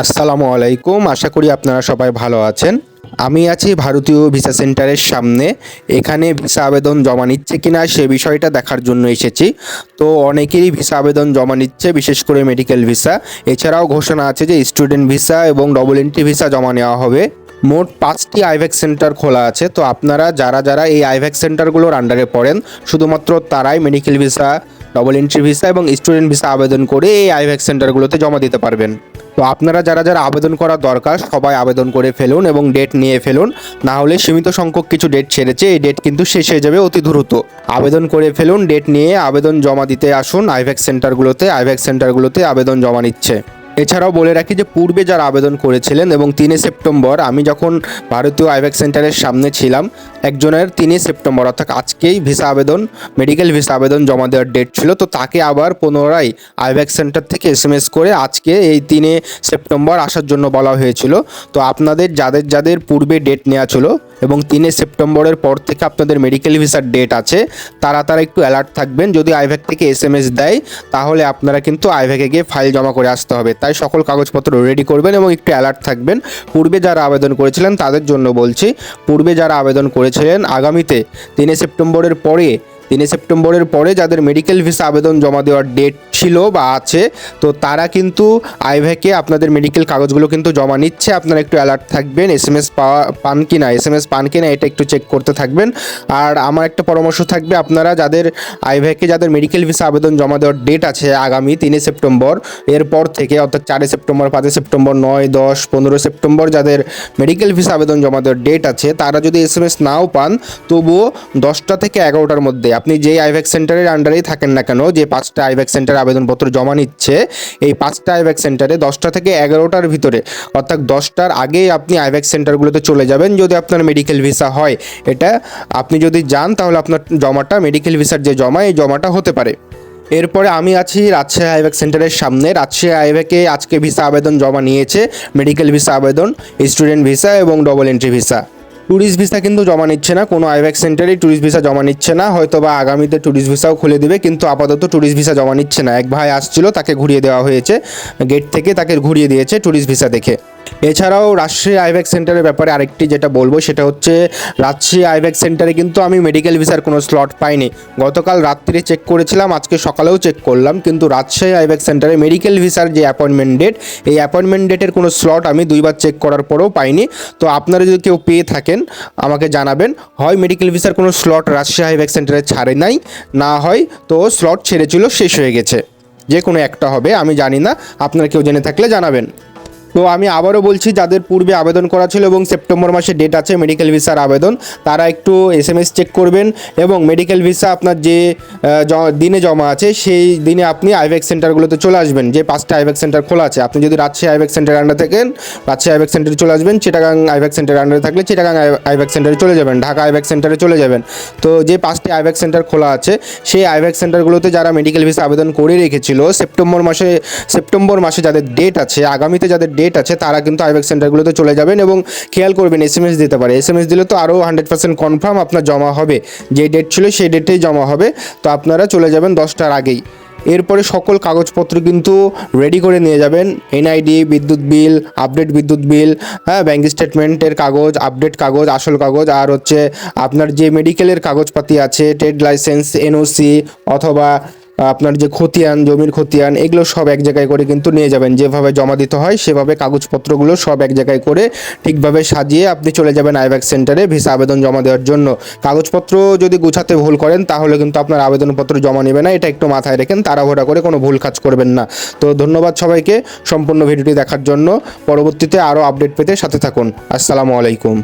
আসসালামু আলাইকুম, আশা করি আপনারা সবাই ভালো আছেন। আমি আছি ভারতীয় ভিসা সেন্টারের সামনে। এখানে ভিসা আবেদন জমা নিচ্ছে কিনা সে বিষয়টা দেখার জন্য এসেছি। তো অনেকেরই ভিসা আবেদন জমা নিচ্ছে, বিশেষ করে মেডিকেল ভিসা। এছাড়াও ঘোষণা আছে যে স্টুডেন্ট ভিসা এবং ডবল এন্ট্রি ভিসা জমা নেওয়া হবে। মোট পাঁচটি আইভ্যাক সেন্টার খোলা আছে। তো আপনারা যারা যারা এই আইভ্যাক সেন্টারগুলোর আন্ডারে পড়েন, শুধুমাত্র তারাই medical visa, double entry visa এবং স্টুডেন্ট ভিসা আবেদন করে এই আইভ্যাক সেন্টারগুলোতে জমা দিতে পারবেন। তো আপনারা যারা যারা আবেদন করা দরকার, সবাই আবেদন করে ফেলুন এবং ডেট নিয়ে ফেলুন। না হলে সীমিত সংখ্যক কিছু ডেট ছেড়েছে, এই ডেট কিন্তু শেষ হয়ে যাবে অতি দ্রুত। আবেদন করে ফেলুন ডেট নিয়ে আবেদন জমা দিতে আসুন আইভ্যাক সেন্টারগুলোতে আইভ্যাক সেন্টারগুলোতে আবেদন জমা নিচ্ছে। এছাড়াও বলে রাখি যে পূর্বে যারা আবেদন করেছিলেন এবং তিনে সেপ্টেম্বর, আমি যখন ভারতীয় আইভ্যাক সেন্টারের সামনে ছিলাম, একজনের তিনে সেপ্টেম্বর, অর্থাৎ আজকেই ভিসা আবেদন, মেডিকেল ভিসা আবেদন জমা দেওয়ার ডেট ছিল, তো তাকে আবার পুনরায় আইভ্যাক সেন্টার থেকে এস করে আজকে এই তিনে সেপ্টেম্বর আসার জন্য বলা হয়েছিল। তো আপনাদের, যাদের যাদের পূর্বে ডেট নেওয়া ছিল এবং তিনে সেপ্টেম্বরের পর থেকে আপনাদের মেডিকেল ভিসার ডেট আছে। তারা তারা একটু অ্যালার্ট থাকবেন। যদি আইভ্যাক থেকে এস এম এস দেয়, তাহলে আপনারা কিন্তু আইভ্যাকে গিয়ে ফাইল জমা করে আসতে হবে। তাই সকল কাগজপত্র রেডি করবেন এবং একটু অ্যালার্ট থাকবেন। পূর্বে যারা আবেদন করেছিলেন, তাদের জন্য বলছি, পূর্বে যারা আবেদন করেছিলেন, আগামীতে তিনে সেপ্টেম্বরের পরে তিনে সেপ্টেম্বরের পরে যাদের মেডিকেল ভিসা আবেদন জমা দেওয়ার ডেট ছিল বা আছে, তো তারা কিন্তু আইভ্যাকে আপনাদের মেডিকেল কাগজগুলো কিন্তু জমা নিচ্ছে। আপনারা একটু অ্যালার্ট থাকবেন এস এম এস পাওয়া, পান কি না এস এম এস পান কি না এটা একটু চেক করতে থাকবেন। আর আমার একটা পরামর্শ থাকবে, আপনারা যাদের আইভ্যাকে যাদের মেডিকেল ভিসা আবেদন জমা দেওয়ার ডেট আছে আগামী তিনে সেপ্টেম্বর, এরপর থেকে অর্থাৎ চারে সেপ্টেম্বর, পাঁচে সেপ্টেম্বর, নয়, দশ, পনেরো সেপ্টেম্বর যাদের মেডিকেল ভিসা আবেদন জমা দেওয়ার ডেট আছে, তারা যদি এস এম এস নাও পান, তবুও দশটা থেকে এগারোটার মধ্যে আপনি যেই আইভ্যাক সেন্টারের আন্ডারেই থাকেন না কেন, যে পাঁচটা আইভ্যাক সেন্টার আবেদনপত্র জমা নিচ্ছে, এই পাঁচটা আইভ্যাক সেন্টারে দশটা থেকে এগারোটার ভিতরে, অর্থাৎ দশটার আগেই আপনি আইভ্যাক সেন্টারগুলোতে চলে যাবেন যদি আপনার মেডিকেল ভিসা হয়। এটা আপনি যদি যান, তাহলে আপনার জমাটা, মেডিকেল ভিসার যে জমা, এই জমাটা হতে পারে। এরপরে আমি আছি রাজশাহী আইভ্যাক সেন্টারের সামনে। রাজশাহী আইভ্যাকে আজকে ভিসা আবেদন জমা নিয়েছে, মেডিকেল ভিসা আবেদন, স্টুডেন্ট ভিসা এবং double entry visa. Tourist visa কিন্তু জমা নিচ্ছে না। কোনো আইভ্যাক সেন্টারেই ট্যুরিস্ট ভিসা জমা নিচ্ছে না। হয়তো বা আগামীতে ট্যুরিস্ট ভিসাও খুলে দেবে, কিন্তু আপাতত ট্যুরিস্ট ভিসা জমা নিচ্ছে না। এক ভাই আসছিল, তাকে ঘুরিয়ে দেওয়া হয়েছে। গেট থেকে তাকে ঘুরিয়ে দিয়েছে ট্যুরিস্ট ভিসা দেখে। এছাড়াও রাজশাহী আইভ্যাক সেন্টারের ব্যাপারে আরেকটি যেটা বলব, সেটা হচ্ছে রাজশাহী আইভ্যাক সেন্টারে কিন্তু আমি মেডিকেল ভিসার কোনো স্লট পাইনি। গতকাল রাত্রিরে চেক করেছিলাম, আজকে সকালেও চেক করলাম, কিন্তু রাজশাহী আইভ্যাক সেন্টারে মেডিকেল ভিসার যে অ্যাপয়েন্টমেন্ট ডেট এই অ্যাপয়েন্টমেন্ট ডেটের কোনো স্লট আমি দুইবার চেক করার পরেও পাইনি। তো আপনারা যদি কেউ পেয়ে থাকেন, আমাকে জানাবেন, হয় মেডিকেল ভিসার কোনো স্লট রাজশাহী আইভ্যাক সেন্টারে ছাড়ে নাই, না হয় তো স্লট ছেড়েছিল, শেষ হয়ে গেছে। যে কোনো একটা হবে, আমি জানি না, আপনারা কেউ জেনে থাকলে জানাবেন। তো আমি আবারও বলছি, যাদের পূর্বে আবেদন করা ছিল এবং সেপ্টেম্বর মাসে ডেট আছে মেডিকেল ভিসার আবেদন, তারা একটু এস এম এস চেক করবেন এবং মেডিকেল ভিসা আপনার যে দিনে জমা আছে, সেই দিনে আপনি আইভ্যাক সেন্টারগুলোতে চলে আসবেন, যে পাঁচটা আইভ্যাক সেন্টার খোলা আছে। আপনি যদি রাজশাহী আইভ্যাক সেন্টার আন্ডার থাকেন, রাজশাহী আইভ্যাক সেন্টারে চলে আসবেন, চিটাগাং আইভ্যাক সেন্টার আন্ডারে থাকলে চিটাগাং আইভ্যাক সেন্টারে চলে যাবেন, ঢাকা আইভ্যাক সেন্টারে চলে যাবেন। তো যে পাঁচটি আইভ্যাক সেন্টার খোলা আছে, সেই আইভ্যাক সেন্টারগুলোতে যারা মেডিকেল ভিসা আবেদন করে রেখেছিল, সেপ্টেম্বর মাসে সেপ্টেম্বর মাসে যাদের ডেট আছে, আগামীতে যাদের ডেট আছে, তারা কিন্তু আইভ্যাক সেন্টারগুলোতে চলে যাবেন এবং খেয়াল করবেন এস এম এস দিতে পারে। এস এম এস দিলে তো আরও হান্ড্রেড পার্সেন্ট কনফার্ম আপনার জমা হবে। যে ডেট ছিল সেই ডেটেই জমা হবে। তো আপনারা চলে যাবেন দশটার আগেই। এরপরে সকল কাগজপত্র কিন্তু রেডি করে নিয়ে যাবেন। এনআইডি বিদ্যুৎ বিল আপডেট বিদ্যুৎ বিল হ্যাঁ ব্যাঙ্ক স্টেটমেন্টের কাগজ আপডেট কাগজ, আসল কাগজ, আর হচ্ছে আপনার যে মেডিকেলের কাগজপাতি আছে ট্রেড লাইসেন্স এনওসি অথবা আপনার যে খতিয়ান, জমির খতিয়ান, এগুলো সব এক জায়গায় করে কিন্তু নিয়ে যাবেন। যেভাবে জমা দিতে হয়, সেভাবে কাগজপত্রগুলো সব এক জায়গায় করে ঠিকভাবে সাজিয়ে আপনি চলে যাবেন আইব্যাক সেন্টারে ভিসা আবেদন জমা দেওয়ার জন্য। কাগজপত্র যদি গুছাতে ভুল করেন, তাহলে কিন্তু আপনার আবেদনপত্র জমা নেবে না। এটা একটু মাথায় রেখেন, তাড়াহুড়া করে কোনো ভুল কাজ করবেন না। তো ধন্যবাদ সবাইকে, সম্পূর্ণ ভিডিওটি দেখার জন্য। পরবর্তীতে আরও আপডেট পেতে সাথে থাকুন। আসসালামু আলাইকুম।